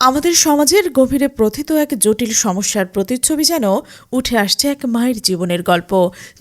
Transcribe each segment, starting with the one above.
আমাদের সমাজের গভীরে প্রথিত এক জটিল সমস্যার প্রতিচ্ছবি যেন উঠে আসছে এক মায়ের জীবনের গল্প,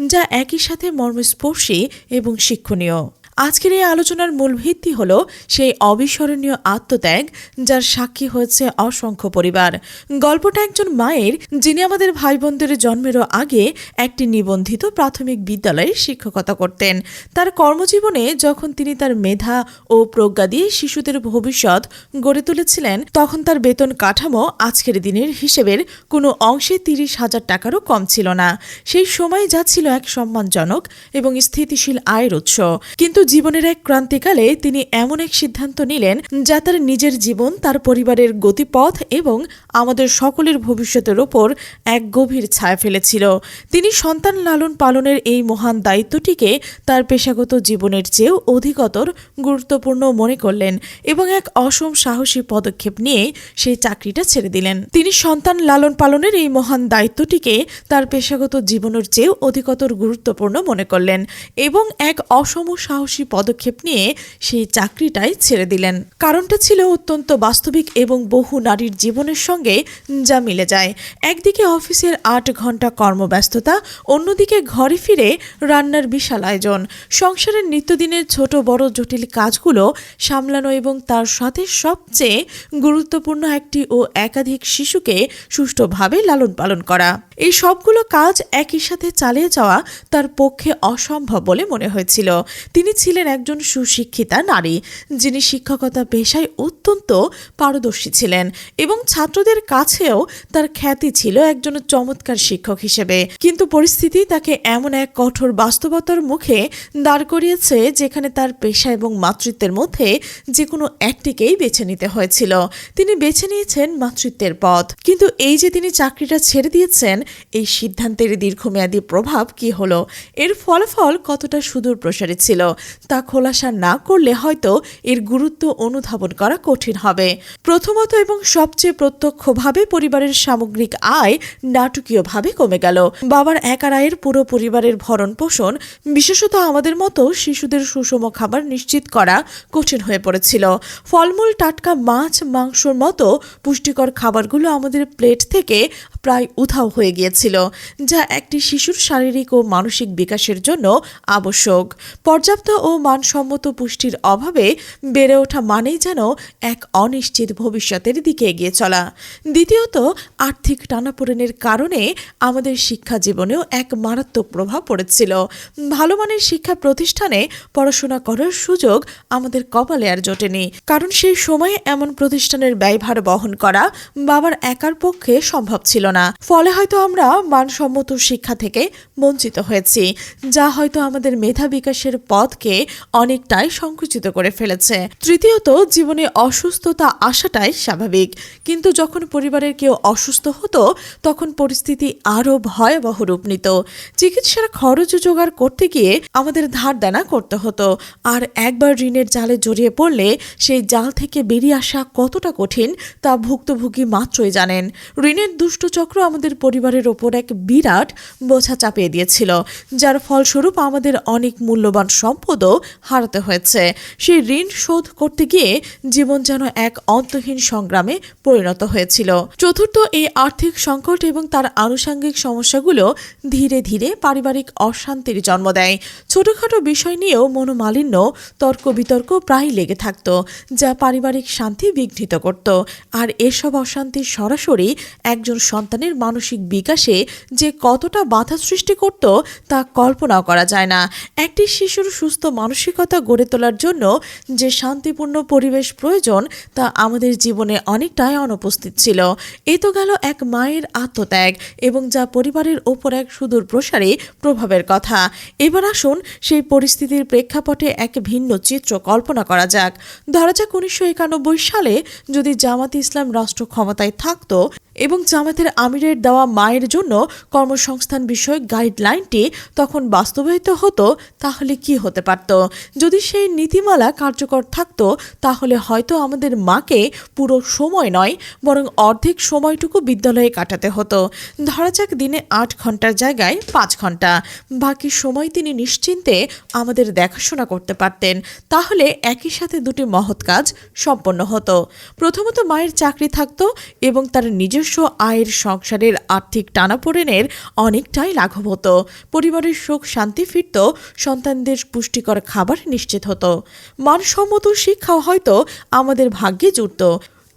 যা একই সাথে মর্মস্পর্শী এবং শিক্ষণীয়। আজকের এই আলোচনার মূল ভিত্তি হল সেই অবিস্মরণীয় আত্মত্যাগ যার সাক্ষী হয়েছে অসংখ্য পরিবার। গল্পটা একজন মায়ের, যিনি আমাদের ভাই বোনদের জন্মেরও আগে একটি নিবন্ধিত প্রাথমিক বিদ্যালয়ে শিক্ষকতা করতেন। তার কর্মজীবনে যখন তিনি তার মেধা ও প্রজ্ঞা দিয়ে শিশুদের ভবিষ্যৎ গড়ে তুলেছিলেন, তখন তার বেতন কাঠামো আজকের দিনের হিসেবের কোনো অংশে তিরিশ হাজার টাকারও কম ছিল না। সেই সময় যা ছিল এক সম্মানজনক এবং স্থিতিশীল আয়ের উৎস। কিন্তু জীবনের এক ক্রান্তিকালে তিনি এমন এক সিদ্ধান্ত নিলেন যা তার নিজের জীবন, তার পরিবারের গতিপথ এবং আমাদের সকলের ভবিষ্যতের ওপর এক গভীর ছায়া ফেলেছিল। তিনি সন্তান লালন পালনের এই মহান দায়িত্বটিকে তার পেশাগত জীবনের চেয়েও অধিকতর গুরুত্বপূর্ণ মনে করলেন এবং এক অসম সাহসী পদক্ষেপ নিয়ে সেই চাকরিটা ছেড়ে দিলেন। তিনি সন্তান লালন পালনের এই মহান দায়িত্বটিকে তার পেশাগত জীবনের চেয়েও অধিকতর গুরুত্বপূর্ণ মনে করলেন এবং এক অসম সাহসী পদক্ষেপ নিয়ে সেই চাকরিটাই ছেড়ে দিলেন। কারণটা ছিল অত্যন্ত বাস্তবিক এবং বহু নারীর জীবনের সঙ্গে যা মিলে যায়। একদিকে অফিসের আট ঘণ্টা কর্মব্যস্ততা, অন্যদিকে ঘরে ফিরে রান্নার বিশাল আয়োজন। সংসারের নিত্যদিনের ছোট বড় জটিল কাজগুলো সামলানো এবং তার সাথে সবচেয়ে গুরুত্বপূর্ণ একটি ও একাধিক শিশুকে সুষ্ঠুভাবে লালন পালন করা। এই সবগুলো কাজ একই সাথে চালিয়ে যাওয়া তার পক্ষে অসম্ভব বলে মনে হয়েছিল। তিনি ছিলেন একজন সুশিক্ষিতা নারী, যিনি শিক্ষকতা পেশায় অত্যন্ত পারদর্শী ছিলেন এবং ছাত্রদের কাছেও তার খ্যাতি ছিল একজন চমৎকার শিক্ষক হিসেবে। কিন্তু পরিস্থিতি তাকে এমন এক কঠোর বাস্তবতার মুখে দাঁড় করিয়েছে যেখানে তার পেশা এবং মাতৃত্বের মধ্যে যে কোনো একটিকেই বেছে নিতে হয়েছিল। তিনি বেছে নিয়েছেন মাতৃত্বের পথ। কিন্তু এই যে তিনি চাকরিটা ছেড়ে দিয়েছেন এই সিদ্ধান্তের দীর্ঘমেয়াদী প্রভাব কি হলো? এর ফলাফল কতটা সুদূর প্রসারী ছিল? তা খোলাসা না করলে হয়তো এর গুরুত্ব অনুধাবন করা কঠিন হবে। প্রথমত এবং সবচেয়ে প্রত্যক্ষভাবে পরিবারের সামগ্রিক আয় নাটকীয়ভাবে কমে গেল। বাবার একার আয়ের পুরো পরিবারের ভরণ পোষণ, বিশেষত আমাদের মতো শিশুদের সুষম খাবার নিশ্চিত করা কঠিন হয়ে পড়েছিল। ফলমূল, টাটকা মাছ, মাংসর মতো পুষ্টিকর খাবারগুলো আমাদের প্লেট থেকে প্রায় উধাও হয়ে গিয়েছিল, যা একটি শিশুর শারীরিক ও মানসিক বিকাশের জন্য আবশ্যক। পর্যাপ্ত ও মানসম্মত পুষ্টির অভাবে বেড়ে ওঠা মানেই যেন এক অনিশ্চিত ভবিষ্যতের দিকে এগিয়ে চলা। দ্বিতীয়ত, আর্থিক টানাপোড়েনের কারণে আমাদের শিক্ষা জীবনেও এক মারাত্মক প্রভাব পড়েছিল। ভালো মানের শিক্ষা প্রতিষ্ঠানে পড়াশোনা করার সুযোগ আমাদের কপালে আর জোটেনি, কারণ সেই সময়ে এমন প্রতিষ্ঠানের ব্যয়ভার বহন করা বাবার একার পক্ষে সম্ভব ছিল না। ফলে হয়তো আমরা মানসম্মত শিক্ষা থেকে বঞ্চিত হয়েছি, যা হয়তো আমাদের মেধা বিকাশের পথকে অনেকটাই সংকুচিত করে ফেলেছে। তৃতীয়ত, জীবনে অসুস্থতা আসাটাই স্বাভাবিক। কিন্তু যখন পরিবারের কেউ অসুস্থ হতো, তখন পরিস্থিতি আরও ভয়াবহ রূপ নিত। চিকিৎসার খরচ জোগাড় করতে গিয়ে আমাদের ধার দেনা করতে হতো। আর একবার ঋণের জালে জড়িয়ে পড়লে সেই জাল থেকে বেরিয়ে আসা কতটা কঠিন, তা ভুক্তভোগী মাত্রই জানেন। ঋণের দুষ্ট চক্র আমাদের পরিবারের ওপর এক বিরাট বোঝা চাপিয়ে দিয়েছিল, যার ফলস্বরূপ আমাদের অনেক মূল্যবান সম্পদও হারাতে হয়েছে। সেই ঋণ শোধ করতে গিয়ে জীবন যেন এক অন্তহীন সংগ্রামে পরিণত হয়েছিল। চতুর্থ এই আর্থিক সংকট এবং তার আনুষঙ্গিক সমস্যাগুলো ধীরে ধীরে পারিবারিক অশান্তির জন্ম দেয়। ছোটখাটো বিষয় নিয়েও মনোমালিন্য তর্ক বিতর্ক প্রায় লেগে থাকতো, যা পারিবারিক শান্তি বিঘ্নিত করত। আর এসব অশান্তি সরাসরি একজন সন্তানের মানসিক বিকাশে যে কতটা বাধা সৃষ্টি করত, তা কল্পনাও করা যায় না। একটি শিশুর সুস্থ মানসিকতা গড়ে তোলার জন্য যে শান্তিপূর্ণ পরিবেশ প্রয়োজন, তা আমাদের জীবনে অনেকটাই অনুপস্থিত ছিল। এ তো গেল এক মায়ের আত্মত্যাগ এবং যা পরিবারের ওপর এক সুদূর প্রসারী প্রভাবের কথা। এবার আসুন সেই পরিস্থিতির প্রেক্ষাপটে এক ভিন্ন চিত্র কল্পনা করা যাক। ধরা যাক উনিশশো একানব্বই সালে যদি জামাত ইসলাম রাষ্ট্র ক্ষমতায় থাকতো এবং জামাতের আমিরের দেওয়া মায়ের জন্য কর্মসংস্থান বিষয়ক গাইডলাইনটি তখন বাস্তবায়িত হতো, তাহলে কি হতে পারত? যদি সেই নীতিমালা কার্যকর থাকতো, তাহলে হয়তো আমাদের মাকে পুরো সময় নয়, বরং অর্ধেক সময়টুকু বিদ্যালয়ে কাটাতে হতো। ধরা যাক দিনে আট ঘণ্টার জায়গায় পাঁচ ঘণ্টা। বাকি সময় তিনি নিশ্চিন্তে আমাদের দেখাশোনা করতে পারতেন। তাহলে একই সাথে দুটি মহৎ কাজ সম্পন্ন হতো। প্রথমত মায়ের চাকরি থাকতো এবং তার নিজস্ব আয়ের সংসারের আর্থিক টানাপোড়েনের অনেকটাই লাঘব হতো। পরিবারের সুখ শান্তি ফিরত, সন্তানদের পুষ্টিকর খাবার নিশ্চিত হতো। মানসম্মত শিক্ষা হয়তো আমাদের ভাগ্যে জুটত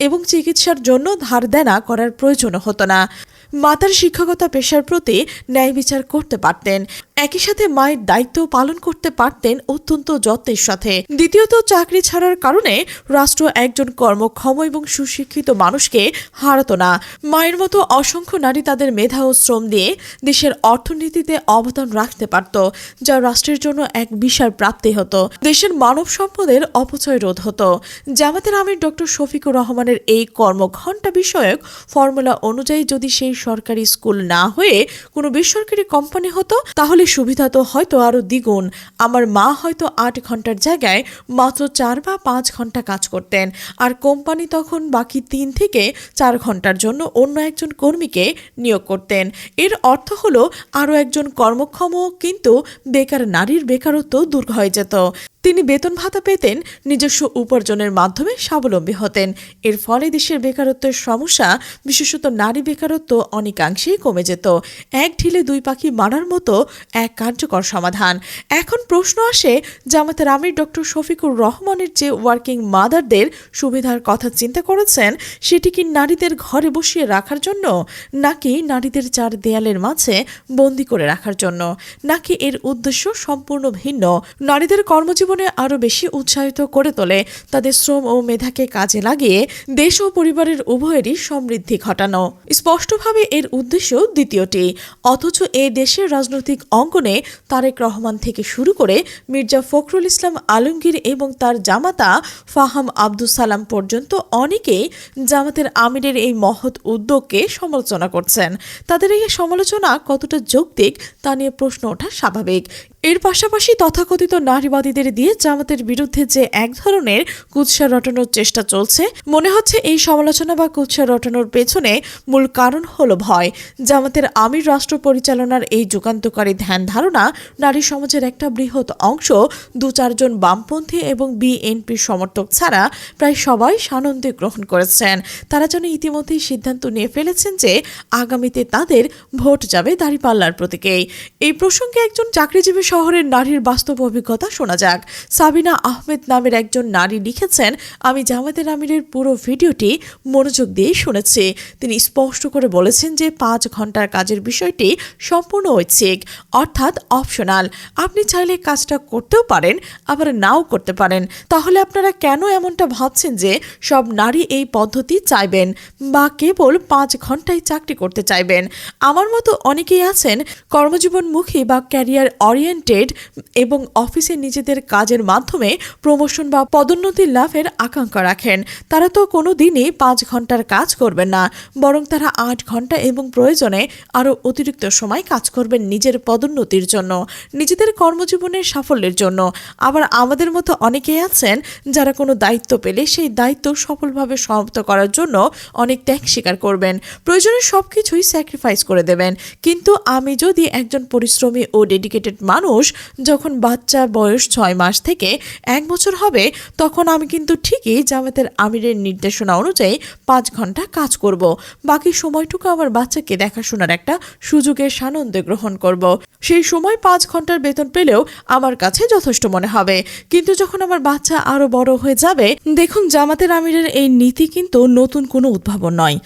এবং চিকিৎসার জন্য ধার দেনা করার প্রয়োজন হতো না। মাতার শিক্ষকতা পেশার প্রতি ন্যায় বিচার করতে পারতেন। একই সাথে মায়ের দায়িত্ব পালন করতে পারতেন অত্যন্ত যত্নের সাথে। দ্বিতীয়ত, চাকরি ছাড়ার কারণে রাষ্ট্র একজন কর্মক্ষম এবং সুশিক্ষিত মানুষকে হারাতো না। মায়ের মতো অসংখ্য নারী তাদের মেধা ও শ্রম দিয়ে দেশের অর্থনীতিতে অবদান রাখতে পারত, যা রাষ্ট্রের জন্য এক বিশাল প্রাপ্তি হতো। দেশের মানব সম্পদের অপচয় রোধ হতো। জামাতের আমির ডক্টর শফিকুর রহমানের এই কর্মঘণ্টা বিষয়ক ফর্মুলা অনুযায়ী যদি সেই সরকারি স্কুল না হয়ে কোনো বেসরকারি কোম্পানি হতো, তাহলে সুবিধা তো হয়তো আরও দ্বিগুণ। আমার মা হয়তো আট ঘণ্টার জায়গায় মাত্র চার বা পাঁচ ঘণ্টা কাজ করতেন, আর কোম্পানি তখন বাকি তিন থেকে চার ঘণ্টার জন্য অন্য একজন কর্মীকে নিয়োগ করতেন। এর অর্থ হলো আরও একজন কর্মক্ষম কিন্তু বেকার নারীর বেকারত্ব দূর হয়ে যেত। তিনি বেতন ভাতা পেতেন নিজস্ব উপার্জনের মাধ্যমে স্বাবলম্বী হতেন। এর ফলে দেশের বেকারত্বের সমস্যা, বিশেষত নারী বেকারত্ব অনেকাংশেই কমে যেত। এক ঢিলে দুই পাখি মারার মতো এক কার্যকর সমাধান। এখন প্রশ্ন আসে জামাতের আমির ডক্টর শফিকুর রহমানের যে ওয়ার্কিং মাদারদের সুবিধার কথা চিন্তা করেছেন, সেটি কি নারীদের ঘরে বসিয়ে রাখার জন্য, নাকি নারীদের চার দেয়ালের মাঝে বন্দি করে রাখার জন্য, নাকি এর উদ্দেশ্য সম্পূর্ণ ভিন্ন? নারীদের কর্মজীবনে আরও বেশি উৎসাহিত করে তোলে। তাদের শ্রম ও মেধাকে কাজে লাগিয়ে দেশ ও পরিবারের উভয়েরই সমৃদ্ধি ঘটানো। স্পষ্টভাবে এর উদ্দেশ্য দ্বিতীয়টি। অথচ এ দেশের রাজনৈতিক অঙ্গনে তারেক রহমান থেকে শুরু করে মির্জা ফখরুল ইসলাম আলমগীর এবং তার জামাতা ফাহাম আব্দুল সালাম পর্যন্ত অনেকেই জামাতের আমিরের এই মহৎ উদ্যোগকে সমালোচনা করছেন। তাদের এই সমালোচনা কতটা যৌক্তিক তা নিয়ে প্রশ্ন ওঠা স্বাভাবিক। এর পাশাপাশি তথাকথিত নারীবাদীদের দিয়ে জামাতের বিরুদ্ধে যে এক ধরনের কুৎসা রটানোর চেষ্টা চলছে, মনে হচ্ছে এই সমালোচনা বা কুৎসা রটানোর পেছনে মূল কারণ হলো ভয়। জামাতের আমির রাষ্ট্র পরিচালনার এই যুগান্তকারী ধ্যান ধারণা নারী সমাজের একটা বৃহৎ অংশ, দু চারজন বামপন্থী এবং বিএনপির সমর্থক ছাড়া প্রায় সবাই সানন্দে গ্রহণ করেছেন। তারা যেন ইতিমধ্যেই সিদ্ধান্ত নিয়ে ফেলেছেন যে আগামীতে তাদের ভোট যাবে দাঁড়িপাল্লার প্রতীকেই। এই প্রসঙ্গে একজন চাকরিজীবী শহরের নারীর বাস্তব অভিজ্ঞতা শোনা যাক। সাবিনা আহমেদ নামের একজন নারী লিখেছেন, আমি জামাতের আমিরের পুরো ভিডিওটি মনোযোগ দিয়ে শুনেছি। তিনি স্পষ্ট করে বলেছেন যে পাঁচ ঘণ্টার কাজের বিষয়টি সম্পূর্ণ ঐচ্ছিক, অর্থাৎ অপশনাল আপনি চাইলে কাজটা করতেও পারেন, আবার নাও করতে পারেন। তাহলে আপনারা কেন এমনটা ভাবছেন যে সব নারী এই পদ্ধতি চাইবেন বা কেবল পাঁচ ঘন্টায় চাকরি করতে চাইবেন? আমার মতো অনেকেই আছেন কর্মজীবনমুখী বা ক্যারিয়ার ওরিয়েন্টেড এবং অফিসে নিজেদের কাজের মাধ্যমে প্রমোশন বা পদোন্নতি লাভের আকাঙ্ক্ষা রাখেন। তারা তো কোনো দিনই পাঁচ ঘণ্টার কাজ করবেন না, বরং তারা আট ঘণ্টা এবং প্রয়োজনে আরও অতিরিক্ত সময় কাজ করবেন নিজের পদোন্নতির জন্য, নিজেদের কর্মজীবনের সাফল্যের জন্য। আবার আমাদের মতো অনেকেই আছেন যারা কোনো দায়িত্ব পেলে সেই দায়িত্ব সফলভাবে সমাপ্ত করার জন্য অনেক ত্যাগ স্বীকার করবেন। প্রয়োজনে সব কিছুই স্যাক্রিফাইস করে দেবেন। কিন্তু আমি যদি একজন পরিশ্রমী ও ডেডিকেটেড মানুষ যখন বাচ্চা বয়স ছয় মাস থেকে এক বছর হবে, তখন আমি কিন্তু ঠিকই জামাতের আমিরের নির্দেশনা অনুযায়ী পাঁচ ঘণ্টা কাজ করব। বাকি সময়টুকু আমার বাচ্চাকে দেখাশোনার একটা সুযোগের সানন্দে গ্রহণ করব। সেই সময় পাঁচ ঘণ্টার বেতন পেলেও আমার কাছে যথেষ্ট মনে হবে। কিন্তু যখন আমার বাচ্চা আরও বড় হয়ে যাবে, দেখুন জামাতের আমিরের এই নীতি কিন্তু নতুন কোনো উদ্ভাবন নয়,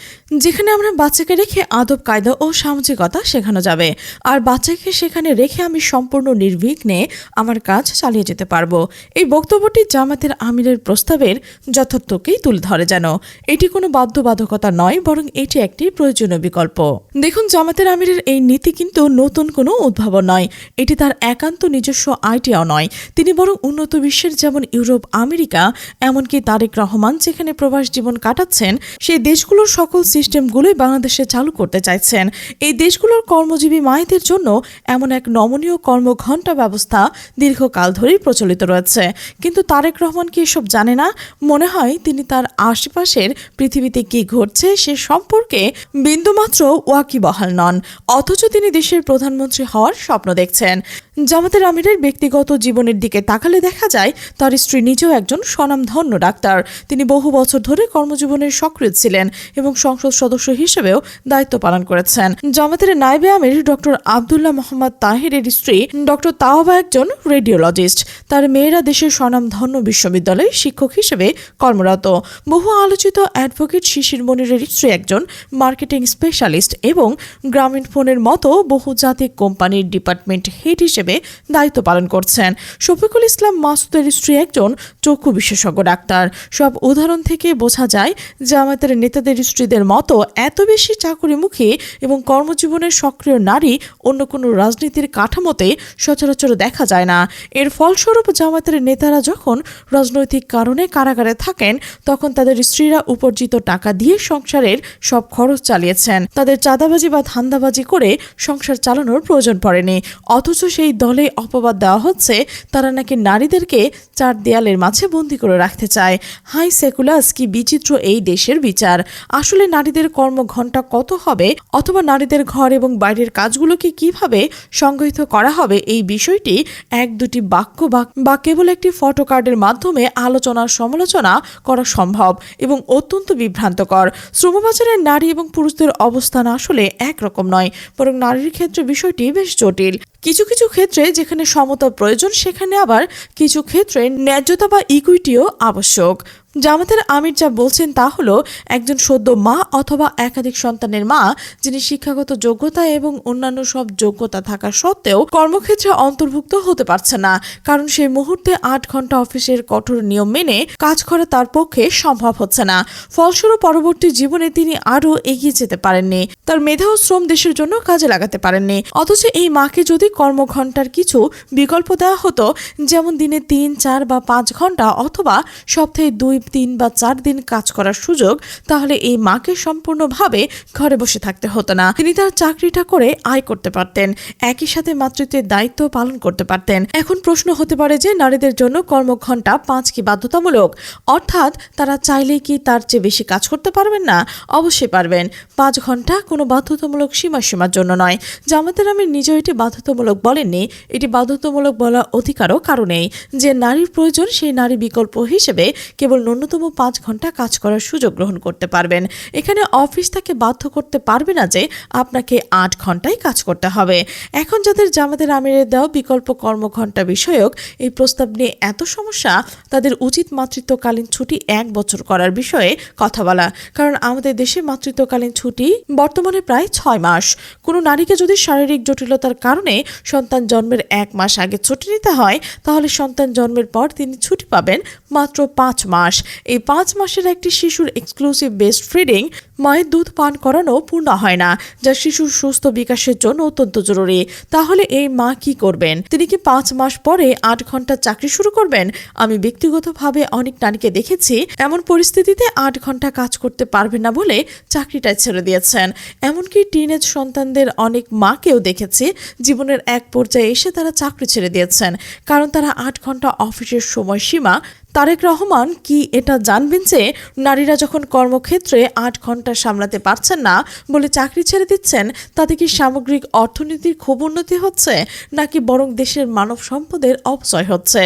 যেখানে আমরা বাচ্চাকে রেখে আদব কায়দা ও সামাজিকতা শেখানো যাবে। আর বাচ্চাকে সেখানে রেখে আমি সম্পূর্ণ নির্বিঘ্নে আমার কাজ চালিয়ে যেতে পারব। এই বক্তব্যটি জামাতের আমিরের প্রস্তাবের যথার্থকেই তুলে ধরে যেন। এটি কোনো বাধ্যবাধকতা নয়, বরং এটি একটি প্রয়োজনীয় বিকল্প। দেখুন, জামাতের আমিরের এই নীতি কিন্তু নতুন কোনো উদ্ভাবন নয়। এটি তার একান্ত নিজস্ব আইডিয়াও নয়। তিনি বরং উন্নত বিশ্বের যেমন ইউরোপ, আমেরিকা, এমনকি তারেক রহমান যেখানে প্রবাস জীবন কাটাচ্ছেন, সেই দেশগুলোর সকল সিস্টেমগুলোই বাংলাদেশে চালু করতে চাইছেন। এই দেশগুলোর কর্মজীবী মায়েদের জন্য এমন এক নমনীয় কর্মঘণ্টা ব্যবস্থা দীর্ঘকাল ধরেই প্রচলিত রয়েছে। কিন্তু তারেক রহমান কি এসব জানে না? মনে হয় তিনি তার আশেপাশের পৃথিবীতে কি ঘটছে সে সম্পর্কে বিন্দুমাত্র ওয়াকিবহাল নন। অথচ তিনি দেশের প্রধানমন্ত্রী হওয়ার স্বপ্ন দেখছেন। জামাতের আমিরের ব্যক্তিগত জীবনের দিকে তাকালে দেখা যায়, তার স্ত্রী নিজেও একজন স্বনামধন্য ডাক্তার। তিনি বহু বছর ধরে কর্মজীবনের সক্রিয় ছিলেন এবং সংসদ সদস্য হিসেবেও দায়িত্ব পালন করেছেন। জামাতের নাইবে আমির ডক্টর আবদুল্লাহ মোহাম্মদ তাহিরের স্ত্রী ডক্টর তাওবা একজন রেডিওলজিস্ট। তার মেয়েরা দেশের স্বনামধন্য বিশ্ববিদ্যালয়ে শিক্ষক হিসেবে কর্মরত। বহু আলোচিত অ্যাডভোকেট শিশির মনিরের স্ত্রী একজন মার্কেটিং স্পেশালিস্ট এবং গ্রামীণ ফোনের মতো বহুজাতিক কোম্পানির ডিপার্টমেন্ট হেড হিসেবে দায়িত্ব পালন করছেন। শফিকুল ইসলাম মাসুদের স্ত্রী একজন চক্ষু বিশেষজ্ঞ ডাক্তার। সব উদাহরণ থেকে বোঝা যায়, জামায়াতের নেতাদের স্ত্রীদের মতো এত বেশি চাকরিমুখী এবং কর্মজীবনের সক্রিয় নারী অন্য কোনো রাজনীতির কাঠামোতে সচরাচর দেখা যায় না। এর ফলস্বরূপ জামায়াতের নেতারা যখন রাজনৈতিক কারণে কারাগারে থাকেন, তখন তাদের স্ত্রীরা উপার্জিত টাকা দিয়ে সংসারের সব খরচ চালিয়েছেন। তাদের চাঁদাবাজি বা ধান্দাবাজি করে সংসার চালানোর প্রয়োজন পড়েনি। অথচ সেই দলে অপবাদ দেওয়া হচ্ছে, তারা নাকি নারীদেরকে চার দেয়ালের মাঝে বন্দি করে রাখতে চায়। হাই সেকুলাস, কি বিচিত্র এই দেশের বিচার। আসলে নারীদের কর্মঘণ্টা কত হবে? অথবা নারীদের ঘর এবং বাইরের কাজগুলোকে কীভাবে সংগঠিত করা হবে? এই বিষয়টি এক দুটি বাক্য বা- কেবল একটি ফটো কার্ডের মাধ্যমে আলোচনা সমালোচনা করা সম্ভব এবং অত্যন্ত বিভ্রান্তকর। শ্রমবাজারের নারী এবং পুরুষদের অবস্থান আসলে একরকম নয়, বরং নারীর ক্ষেত্রে বিষয়টি বেশ জটিল। কিছু কিছু ক্ষেত্রে যেখানে সমতা প্রয়োজন, সেখানে আবার কিছু ক্ষেত্রে ন্যায্যতা বা ইকুইটিও আবশ্যক। জামাতের আমির যা বলছেন তা হলো, একজন সদ্য মা অথবা একাধিক সন্তানের মা, যিনি শিক্ষাগত যোগ্যতা এবং অন্যান্য সব যোগ্যতা থাকা সত্ত্বেও কর্মক্ষেত্রে অন্তর্ভুক্ত হতে পারছে না। কারণ সেই মুহূর্তে আট ঘণ্টা অফিসের কঠোর নিয়ম মেনে কাজ করা তার পক্ষে সম্ভব হচ্ছে না। ফলস্বরূপ পরবর্তী জীবনে তিনি আরও এগিয়ে যেতে পারেননি। তার মেধা ও শ্রম দেশের জন্য কাজে লাগাতে পারেননি। অথচ এই মাকে যদি কর্মঘণ্টার কিছু বিকল্প দেওয়া হতো, যেমন দিনে তিন, চার বা পাঁচ ঘণ্টা অথবা সপ্তাহে দুই তিন বা চার দিন কাজ করার সুযোগ, তাহলে এই মাকে সম্পূর্ণভাবে ঘরে বসে থাকতে হতো না। তিনি তার চাকরিটা করে আয় করতে পারতেন। একই সাথে মাতৃত্বের দায়িত্ব পালন করতে পারতেন। এখন প্রশ্ন হতে পারে যে নারীদের জন্য কর্মঘণ্টা পাঁচ কি বাধ্যতামূলক? অর্থাৎ তারা চাইলেই কি তার চেয়ে বেশি কাজ করতে পারবেন না? অবশ্যই পারবেন। পাঁচ ঘণ্টা কোনো বাধ্যতামূলক সীমা সীমার জন্য নয়। জামাতের আমি নিজেও এটি বাধ্যতামূলক বলেননি। এটি বাধ্যতামূলক বলার অধিকারও কারণেই যে নারীর প্রয়োজন, সেই নারী বিকল্প হিসেবে কেবল ন্যূনতম পাঁচ ঘণ্টা কাজ করার সুযোগ গ্রহণ করতে পারবেন। এখানে অফিস তাকে বাধ্য করতে পারবে না যে আপনাকে আট ঘন্টায় কাজ করতে হবে। এখন যাদের জামাতের আমিরের দেওয়া বিকল্প কর্মঘণ্টা বিষয়ক এই প্রস্তাব নিয়ে এত সমস্যা, তাদের উচিত মাতৃত্বকালীন ছুটি এক বছর করার বিষয়ে কথা বলা। কারণ আমাদের দেশে মাতৃত্বকালীন ছুটি বর্তমানে প্রায় ছয় মাস। কোনো নারীকে যদি শারীরিক জটিলতার কারণে সন্তান জন্মের এক মাস আগে ছুটি নিতে হয়, তাহলে সন্তান জন্মের পর তিনি ছুটি পাবেন মাত্র পাঁচ মাস। এই পাঁচ মাসের একটি শিশুর এক্সক্লুসিভ বেস্ট ফিডিং মায়ের দুধ পান করানো পূর্ণ হয় না, যা শিশুর সুস্থ বিকাশের জন্য অত্যন্ত জরুরি। তাহলে এই মা কি করবেন? তিনি কি পাঁচ মাস পরে আট ঘণ্টা চাকরি শুরু করবেন? আমি ব্যক্তিগতভাবে অনেক নারীকে দেখেছি এমন পরিস্থিতিতে আট ঘণ্টা কাজ করতে পারবেন না বলে চাকরিটা ছেড়ে দিয়েছেন। এমনকি টিনেজ সন্তানদের অনেক মাকেও দেখেছি জীবনের এক পর্যায়ে এসে তারা চাকরি ছেড়ে দিয়েছেন। কারণ তারা আট ঘণ্টা অফিসের সময়সীমা। তারেক রহমান কি এটা জানবেন যে নারীরা যখন কর্মক্ষেত্রে আট ঘণ্টা সামলাতে পারছেন না বলে চাকরি ছেড়ে দিচ্ছেন, তাতে কি সামগ্রিক অর্থনীতির খুব উন্নতি হচ্ছে, নাকি বরং দেশের মানব সম্পদের অপচয় হচ্ছে?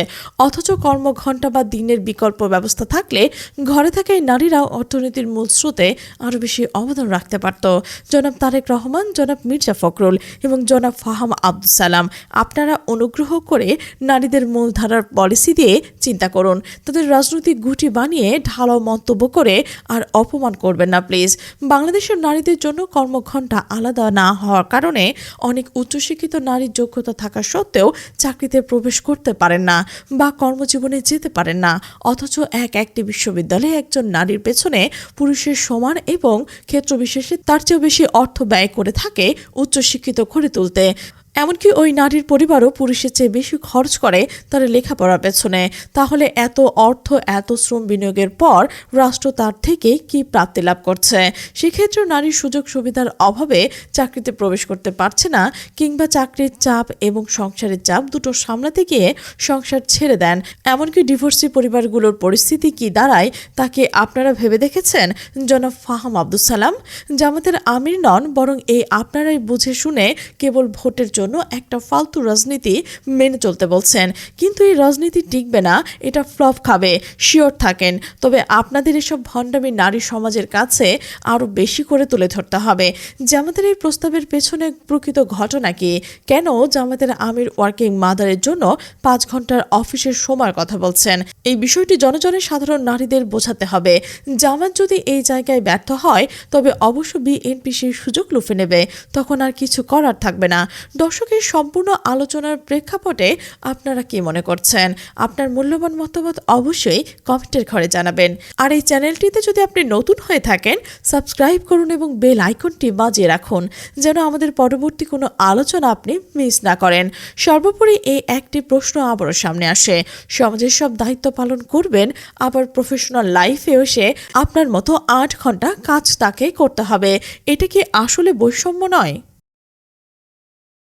অথচ কর্মঘণ্টা বা দিনের বিকল্প ব্যবস্থা থাকলে ঘরে থাকা এই নারীরাও অর্থনীতির মূল স্রোতে আরও বেশি অবদান রাখতে পারত। জনাব তারেক রহমান, জনাব মির্জা ফখরুল এবং জনাব ফাহাম আব্দুল সালাম, আপনারা অনুগ্রহ করে নারীদের মূলধারার পলিসি দিয়ে চিন্তা করুন। তাদের রাজনৈতিক গুটি বানিয়ে ঢালাও মন্তব্য করে আর অপমান করবেন না, প্লিজ। প্লিজ বাংলাদেশের নারীদের জন্য কর্মঘণ্টা আলাদা না হওয়ার কারণে অনেক উচ্চশিক্ষিত নারীর যোগ্যতা থাকা সত্ত্বেও চাকরিতে প্রবেশ করতে পারেন না বা কর্মজীবনে যেতে পারেন না। অথচ এক একটি বিশ্ববিদ্যালয়ে একজন নারীর পেছনে পুরুষের সমান এবং ক্ষেত্রবিশেষে তার চেয়েও বেশি অর্থ ব্যয় করে থাকে উচ্চশিক্ষিত করে তুলতে। এমনকি ওই নারীর পরিবারও পুরুষের চেয়ে বেশি খরচ করে তার লেখাপড়ার পেছনে। তাহলে এত অর্থ, এত শ্রম বিনিয়োগের পর রাষ্ট্র তার থেকে কি প্রাপ্তি লাভ করছে? সেক্ষেত্রে নারীর সুযোগ সুবিধার অভাবে চাকরিতে প্রবেশ করতে পারছে না কিংবা চাকরির চাপ এবং সংসারের চাপ দুটো সামলাতে গিয়ে সংসার ছেড়ে দেন। এমনকি ডিভোর্সি পরিবারগুলোর পরিস্থিতি কি দাঁড়ায় তাকে আপনারা ভেবে দেখেছেন? জনাব ফাহাম আব্দুল সালাম। জামাতের আমির নন, বরং এই আপনারাই বুঝে শুনে কেবল ভোটের জন্য একটা ফালতু রাজনীতি মেনে চলতে বলছেন। কিন্তু এই রাজনীতি টিকবে না, এটা ফ্লপ খাবে, শিওর থাকেন। তবে আপনাদের এসব ভণ্ডামি নারী সমাজের কাছে আরও বেশি করে তুলে ধরতে হবে। জামাতের এই প্রস্তাবের পেছনে প্রকৃত ঘটনা কি? কেন জামাতের আমির ওয়ার্কিং মাদারের জন্য পাঁচ ঘণ্টার অফিসের সময়ের কথা বলছেন? এই বিষয়টি জনজনের সাধারণ নারীদের বোঝাতে হবে। জামাত যদি এই জায়গায় ব্যর্থ হয়, তবে অবশ্য বিএনপি সেই সুযোগ লুফে নেবে। তখন আর কিছু করার থাকবে না। দর্শকের সম্পূর্ণ আলোচনার প্রেক্ষাপটে আপনারা কি মনে করছেন? আপনার মূল্যবান মতামত অবশ্যই কমেন্টের ঘরে জানাবেন। আর এই চ্যানেলটিতে যদি আপনি নতুন হয়ে থাকেন, সাবস্ক্রাইব করুন এবং বেল আইকনটি বাজিয়ে রাখুন, যেন আমাদের পরবর্তী কোনো আলোচনা আপনি মিস না করেন। সর্বোপরি এই একটি প্রশ্ন আবারও সামনে আসে। সমাজের সব দায়িত্ব পালন করবেন, আবার প্রফেশনাল লাইফে এসে আপনার মতো আট ঘণ্টা কাজ তাকে করতে হবে। এটা কি আসলে বৈষম্য নয়?